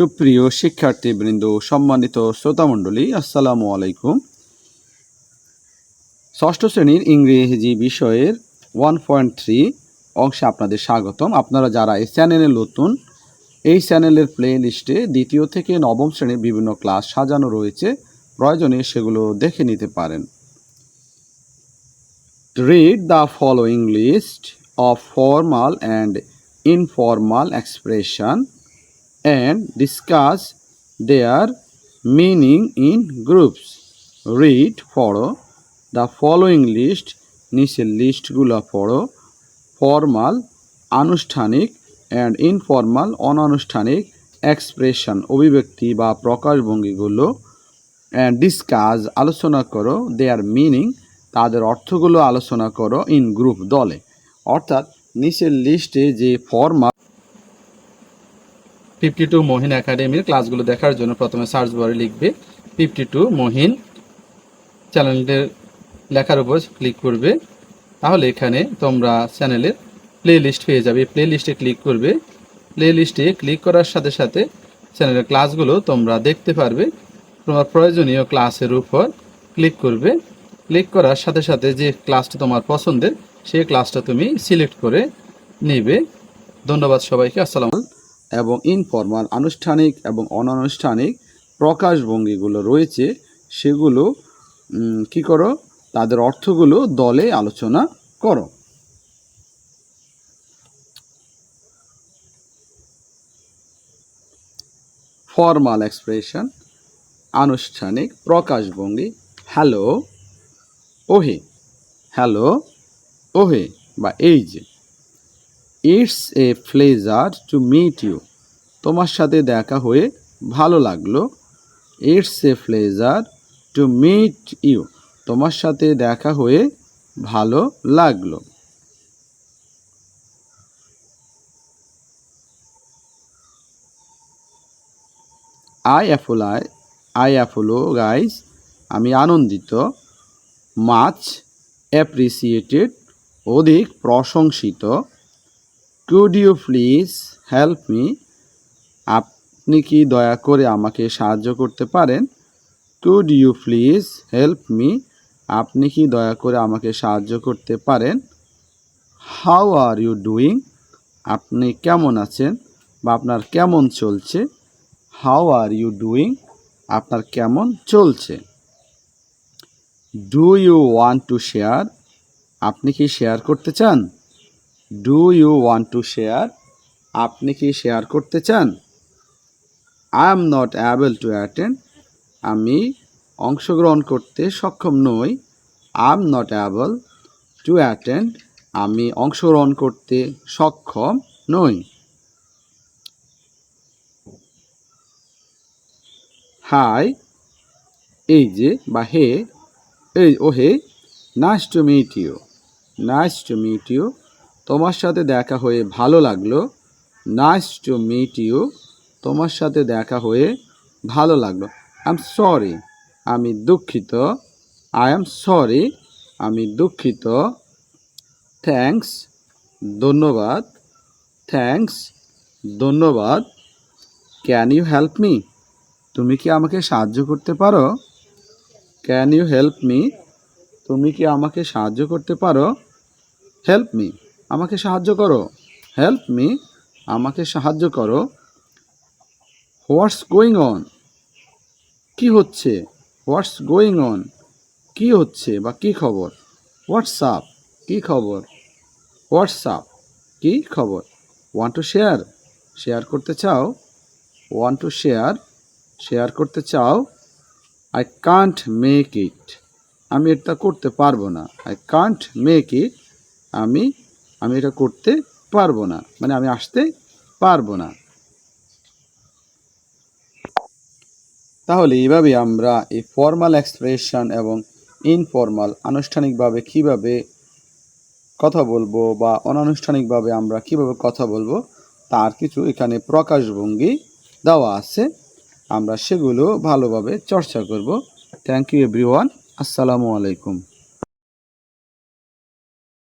সুপ্রিয় শিক্ষার্থীবৃন্দ, সম্মানিত শ্রোতামণ্ডলী, আসসালামু আলাইকুম। ষষ্ঠ শ্রেণির ইংরেজি বিষয়ের ওয়ান পয়েন্ট থ্রি অংশে আপনাদের স্বাগতম। আপনারা যারা এই চ্যানেলে নতুন, এই চ্যানেলের প্লে লিস্টে দ্বিতীয় থেকে নবম শ্রেণির বিভিন্ন ক্লাস সাজানো রয়েছে। প্রয়োজনে সেগুলো দেখে নিতে পারেন। Read the following list of formal and informal expression. And discuss their meaning in groups. Read পড়ো the following list, নিচের লিস্টগুলো পড়ো. ফর্মাল আনুষ্ঠানিক অ্যান্ড ইনফর্মাল অনানুষ্ঠানিক এক্সপ্রেশন অভিব্যক্তি বা প্রকাশভঙ্গিগুলো অ্যান্ড ডিসকাস আলোচনা করো দেয়ার মিনিং তাদের অর্থগুলো আলোচনা করো ইন গ্রুপ দলে। অর্থাৎ, নিচের লিস্টে যে ফর্মাল ফিফটি টু মহিন একাডেমির ক্লাসগুলো দেখার জন্য প্রথমে সার্চ বারে লিখবে ফিফটি টু মহিন চ্যানেলটির লেখার উপর ক্লিক করবে। তাহলে এখানে তোমরা চ্যানেলের প্লে লিস্ট পেয়ে যাবে। প্লে লিস্টে ক্লিক করবে। প্লে লিস্টে ক্লিক করার সাথে সাথে চ্যানেলের ক্লাসগুলো তোমরা দেখতে পারবে। তোমার প্রয়োজনীয় ক্লাসের উপর ক্লিক করবে। ক্লিক করার সাথে সাথে যে ক্লাসটা তোমার পছন্দের, সেই ক্লাসটা তুমি সিলেক্ট করে নেবে। ধন্যবাদ সবাইকে। আসসালাম এবং ইনফর্মাল আনুষ্ঠানিক এবং অনানুষ্ঠানিক প্রকাশভঙ্গিগুলো রয়েছে, সেগুলো কি করো? তাদের অর্থগুলো দলে আলোচনা করো। ফর্মাল এক্সপ্রেশন আনুষ্ঠানিক প্রকাশভঙ্গি হ্যালো ওহে হ্যালো ওহে, বা এই যে it's a pleasure to meet you তোমার সাথে দেখা হয়ে ভালো লাগল। It's a pleasure to meet you তোমার সাথে দেখা হয়ে ভালো লাগল। আই অ্যাফোলাই আই অ্যাফোলো গাইজ আমি আনন্দিত মাছ অ্যাপ্রিসিয়েটেড অধিক প্রশংসিত। Could you please help me আপনি কি দয়া করে আমাকে সাহায্য করতে পারেন? Could you please help me আপনি কি দয়া করে আমাকে সাহায্য করতে পারেন? হাউ আর ইউ ডুইং আপনি কেমন আছেন? বা আপনার কেমন চলছে? হাউ আর ইউ ডুইং আপনার কেমন চলছে? Do you want to share আপনি কি শেয়ার করতে চান? Do you want to share আপনি কি শেয়ার করতে চান? I am not able to attend আমি অংশগ্রহণ করতে সক্ষম নই। I am not able to attend আমি অংশগ্রহণ করতে সক্ষম নই। হাই এই যে বা হে। এই ও হে। Nice to meet you nice to meet you তোমার সাথে দেখা হয়ে ভালো লাগল। নাইস টু মিট ইউ তোমার সাথে দেখা হয়ে ভালো লাগল। আই এম সরি আমি দুঃখিত। আই এম সরি আমি দুঃখিত। থ্যাঙ্কস ধন্যবাদ। থ্যাঙ্কস ধন্যবাদ। ক্যান ইউ হেল্প মি তুমি কি আমাকে সাহায্য করতে পারো? ক্যান ইউ হেল্প মি তুমি কি আমাকে সাহায্য করতে পারো? হেল্প মি আমাকে সাহায্য করো। হেল্প মি আমাকে সাহায্য করো। হোয়াটস গোয়িং অন কি হচ্ছে? হোয়াটস গোয়িং অন কি হচ্ছে বা কি খবর? হোয়াটসঅ্যাপ কি খবর? হোয়াটসঅ্যাপ কি খবর? ওয়ান টু শেয়ার শেয়ার করতে চাও? ওয়ান টু শেয়ার শেয়ার করতে চাও? আই কান্ট মেক ইট আমি এটা করতে পারব না। আই কান্ট মেক ইট আমি আমি এটা করতে পারব না। মানে আমি আসতে পারব না। তাহলে এইভাবে আমরা এই ফর্মাল এক্সপ্রেশন এবং ইনফর্মাল আনুষ্ঠানিকভাবে কীভাবে কথা বলব বা অনানুষ্ঠানিকভাবে আমরা কীভাবে কথা বলব, তার কিছু এখানে প্রকাশভঙ্গি দেওয়া আছে। আমরা সেগুলো ভালোভাবে চর্চা করব। থ্যাংক ইউ এভরিওয়ান আসসালামু আলাইকুম।